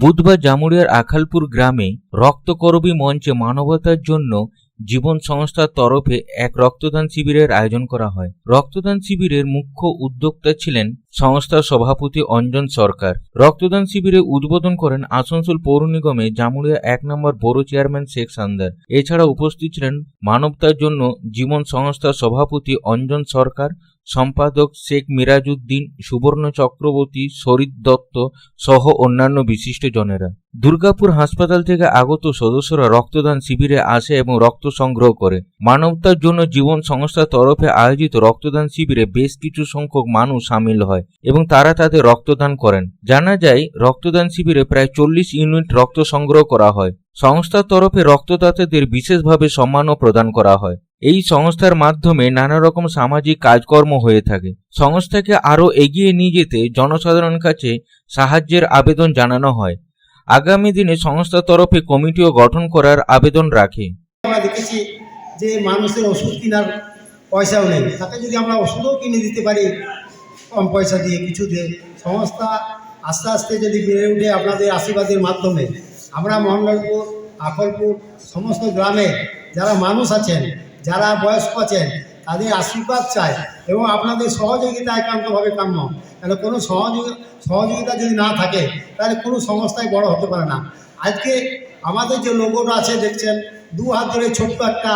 বুধবার জামুরিয়ার আখালপুর গ্রামে রক্তকরবী মঞ্চে মানবতার জন্য জীবন সংস্থার তরফে এক রক্তদান শিবিরের আয়োজন করা হয়। রক্তদান শিবিরের মুখ্য উদ্যোক্তা ছিলেন সংস্থার সভাপতি অঞ্জন সরকার। রক্তদান শিবিরে উদ্বোধন করেন আসানসোল পৌর নিগমে জামুরিয়া এক নম্বর বড় চেয়ারম্যান শেখ সান্দার। এছাড়া উপস্থিত ছিলেন মানবতার জন্য জীবন সংস্থার সভাপতি অঞ্জন সরকার সম্পাদক শেখ মিরাজউদ্দিন, সুবর্ণ চক্রবর্তী শরীর দত্ত সহ অন্যান্য বিশিষ্ট জনেরা। দুর্গাপুর হাসপাতাল থেকে আগত সদস্যরা রক্তদান শিবিরে আসে এবং রক্ত সংগ্রহ করে। মানবতার জন্য জীবন সংস্থার তরফে আয়োজিত রক্তদান শিবিরে বেশ কিছু সংখ্যক মানুষ সামিল হয় এবং তারা তাদের রক্তদান করেন। জানা যায়, রক্তদান শিবিরে প্রায় চল্লিশ ইউনিট রক্ত সংগ্রহ করা হয়। সংস্থার তরফে রক্তদাতাদের বিশেষভাবে সম্মানও প্রদান করা হয়। এই সংস্থার মাধ্যমে নানা রকম সামাজিক কাজকর্ম হয়ে থাকে। সংস্থাকে আরও এগিয়ে নিয়ে যেতে জনসাধারণের কাছে সাহায্যের আবেদন জানানো হয়। আগামী দিনে সংস্থার তরফে কমিটিও গঠন করার আবেদন রাখে। আমরা দেখেছি যে মানুষের ওষুধ কেনার পয়সাও নেই। তাকে যদি আমরা ওষুধও কিনে দিতে পারি, কম পয়সা দিয়ে কিছু দিয়ে, সংস্থা আস্তে আস্তে যদি বেড়ে উঠে আপনাদের আশীর্বাদের মাধ্যমে, আমরা মহানগরপুর আকলপুর সমস্ত গ্রামে যারা মানুষ আছেন যারা বয়স্ক আছেন, তাদের আশীর্বাদ চাই এবং আপনাদের সহযোগিতা একান্তভাবে কাম্য। তাহলে কোনো সহযোগ, সহযোগিতা যদি না থাকে, তাহলে কোনো সংস্থায় বড় হতে পারে না। আজকে আমাদের যে লোগোটা আছে, দেখছেন? দু হাত ধরে ছোট্ট একটা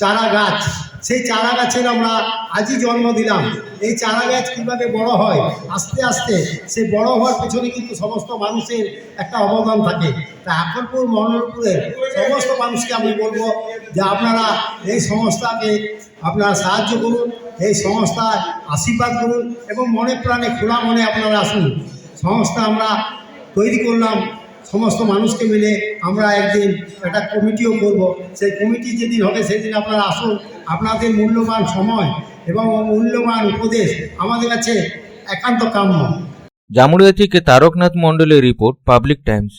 চারা গাছ। সেই চারা গাছের আমরা আজই জন্ম দিলাম। এই চারা গাছ কীভাবে বড় হয়? আস্তে আস্তে সে বড় হওয়ার পেছনে কিন্তু সমস্ত মানুষের একটা অবদান থাকে। তা আকলপুর, মহনপুরের সমস্ত মানুষকে আমি বলব যে আপনারা এই সংস্থাকে আপনারা সাহায্য করুন, এই সংস্থার আশীর্বাদ করুন এবং মনে প্রাণে, খোলা মনে আপনারা আসুন। সংস্থা আমরা তৈরি করলাম, সমস্ত মানুষকে মিলে আমরা একদিন একটা কমিটিও করব। সেই কমিটি যেদিন হবে সেদিন আপনারা আসুন আপনাদের মূল্যবান সময় এবং মূল্যবান উপদেশ আমাদের কাছে একান্ত কাম্য। জামুড়িয়া থেকে তারকনাথ মণ্ডলের রিপোর্ট, পাবলিক টাইমস।